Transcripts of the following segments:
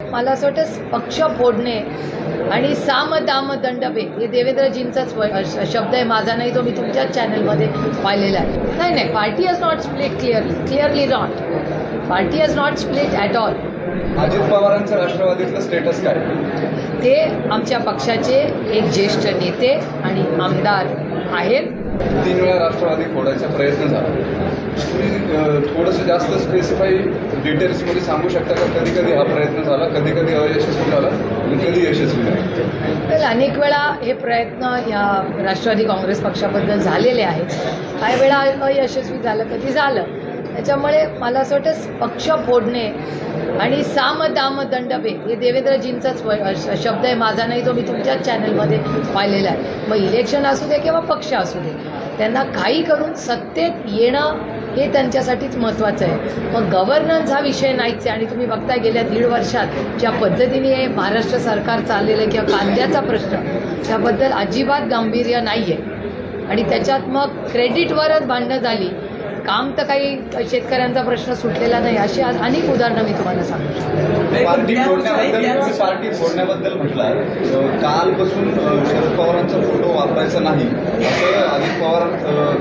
मला असं वाटतं पक्ष फोडणे आणि साम दाम दंडभेद हे देवेंद्रजींचाच शब्द आहे. माझा नाही तो मी तुमच्याच चॅनलमध्ये पाहिलेला आहे. नाही नाही. Party has not split clearly clearly not party has not split at all Ajit पवारांचं राष्ट्रवादीतलं स्टेटस काय? ते आमच्या पक्षाचे एक ज्येष्ठ नेते आणि आमदार आहेत. तीन वेळा राष्ट्रवादी फोडायचा प्रयत्न झाला. तुम्ही थोडंसं जास्त स्पेसिफाई डिटेल्समध्ये सांगू शकता का? कधी कधी हा प्रयत्न झाला कधी कधी अयशस्वी झाला आणि कधी यशस्वी झाला अनेक वेळा हे प्रयत्न या राष्ट्रवादी काँग्रेस पक्षाबद्दल झालेले आहेत. काही वेळा अयशस्वी झालं कधी झालं. त्याच्यामुळे मला असं वाटतं पक्ष फोडणे आणि साम दाम दंडभेद हे देवेंद्रजींचाच व- श- शब्द आहे. माझा नाही तो मी तुमच्याच चॅनलमध्ये पाहिलेला आहे. मग इलेक्शन असू दे किंवा पक्ष असू दे त्यांना काही करून सत्तेत येणं हे त्यांच्यासाठीच महत्त्वाचं आहे. मग गव्हर्नन्स हा विषय नाहीच आहे. आणि तुम्ही बघताय गेल्या दीड वर्षात ज्या पद्धतीने हे महाराष्ट्र सरकार चाललेलं आहे किंवा कांद्याचा प्रश्न त्याबद्दल अजिबात गांभीर्य नाही आहे आणि त्याच्यात मग क्रेडिटवरच भांडणं झाली. काम तर काही शेतकऱ्यांचा प्रश्न सुटलेला नाही अशी आज अनेक उदाहरणं मी तुम्हाला सांगू शकतो. पार्टी फोडण्याबद्दल म्हटलं कालपासून शरद पवारांचा फोटो वापरायचा नाही. असं अजित पवार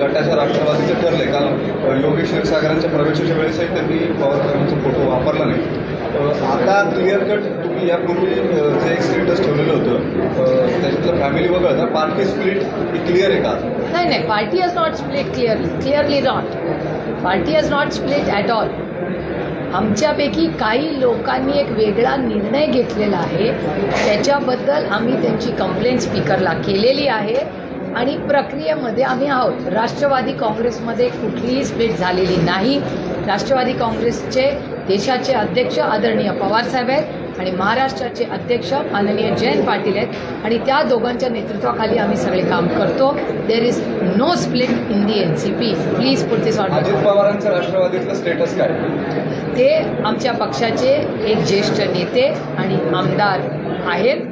गटाच्या राष्ट्रवादीचं ठरलंय. काल योगेश क्षीरसागरांच्या प्रवेशाच्या वेळेसही त्यांनी पवार साहेबांचा फोटो वापरला नाही. आता क्लिअर कट तुम्ही यापूर्वी जे एक स्टेटस ठेवलेलं होतं त्याच्यातलं फॅमिली वगळता पार्टी स्प्लिट ही क्लिअर आहे का? नाही नाही party has not split clearly clearly not party has not split at all आमच्यापैकी काही लोकांनी एक वेगळा निर्णय घेतलेला आहे. त्याच्याबद्दल आम्ही त्यांची कंप्लेंट स्पीकरला केलेली आहे. आणि प्रक्रियेमध्ये आम्ही आहोत. राष्ट्रवादी काँग्रेसमध्ये कुठलीही स्प्लिट झालेली नाही. राष्ट्रवादी काँग्रेसचे देशाचे अध्यक्ष आदरणीय पवारसाहेब आहेत आणि महाराष्ट्राचे अध्यक्ष माननीय जयंत पाटील आहेत. आणि त्या दोघांच्या नेतृत्वाखाली आम्ही सगळे काम करतो. There is no split in the N C P please put this order Ajit पवारांचं राष्ट्रवादीतलं स्टेटस काय? ते आमच्या पक्षाचे एक ज्येष्ठ नेते आणि आमदार आहेत.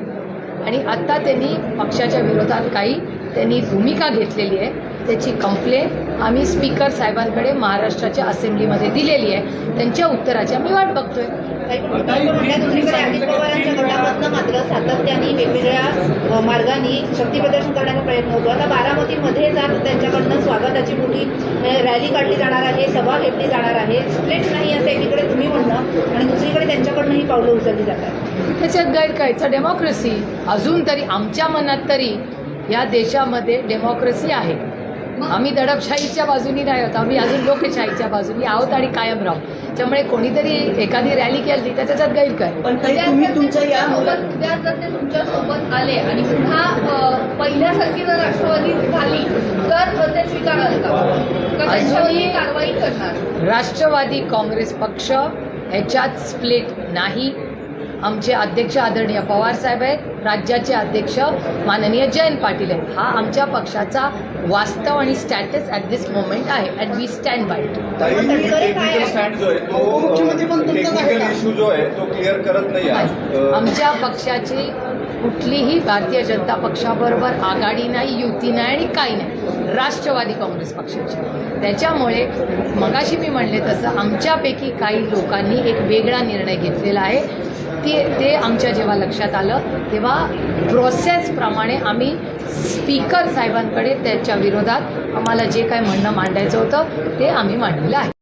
आणि आत्ता त्यांनी पक्षाच्या विरोधात काही त्यांनी भूमिका घेतलेली आहे. त्याची कंप्लेंट आम्ही स्पीकर साहेबांकडे महाराष्ट्राच्या असेंब्लीमध्ये दिलेली आहे. त्यांच्या उत्तराची आम्ही वाट बघतोय. त्या दुसरीकडे अजित पवारांच्या गटामधनं मात्र सातत्याने वेगवेगळ्या मार्गाने शक्तीप्रदर्शन करण्याचा प्रयत्न होतो. आता बारामतीमध्ये जर त्यांच्याकडनं स्वागताची मोठी रॅली काढली जाणार आहे सभा घेतली जाणार आहे. स्प्लिट नाही असं एकीकडे तुम्ही म्हणणं आणि दुसरीकडे त्यांच्याकडनं ही पावलं उचलली जातात. त्याच्यात गैर काय इट्स डेमोक्रेसी अजून तरी आमच्या मनात तरी या देशामध्ये डेमोक्रेसी आहे. आम्ही दडपशाहीच्या बाजूनी नाही आहोत आम्ही अजून लोकशाहीच्या बाजूनी आहोत आणि कायम राहू. त्यामुळे कोणीतरी एखादी रॅली केली तर त्याच्यात गैर काय? पण ताई तुम्ही तुमच्या या सोबत उद्या जर ते तुमच्यासोबत आले आणि पुन्हा पहिल्यासारखी जर राष्ट्रवादी झाली तर ते का? ही कारवाई करणार. राष्ट्रवादी काँग्रेस पक्ष ह्याच्यात स्प्लिट नाही. आमचे अध्यक्ष आदरणीय पवार साहेब आहेत राज्याचे अध्यक्ष माननीय जयंत पाटील आहेत. हा आमच्या पक्षाचा वास्तव आणि स्टॅटस ॲट दिस मोमेंट आहे अँड वी स्टँड बाय आमच्या पक्षाची कुठलीही भारतीय जनता पक्षाबरोबर आघाडी नाही युती नाही आणि काही नाही. राष्ट्रवादी काँग्रेस पक्षाची. त्याच्यामुळे मगाशी मी म्हणले तसं आमच्यापैकी काही लोकांनी एक वेगळा निर्णय घेतलेला आहे. ते ते आमच्या जेव्हा लक्षात आलं तेव्हा प्रोसेसप्रमाणे आम्ही स्पीकर साहेबांकडे त्याच्या विरोधात आम्हाला जे काय म्हणणं मांडायचं होतं ते आम्ही मांडलेलं आहे.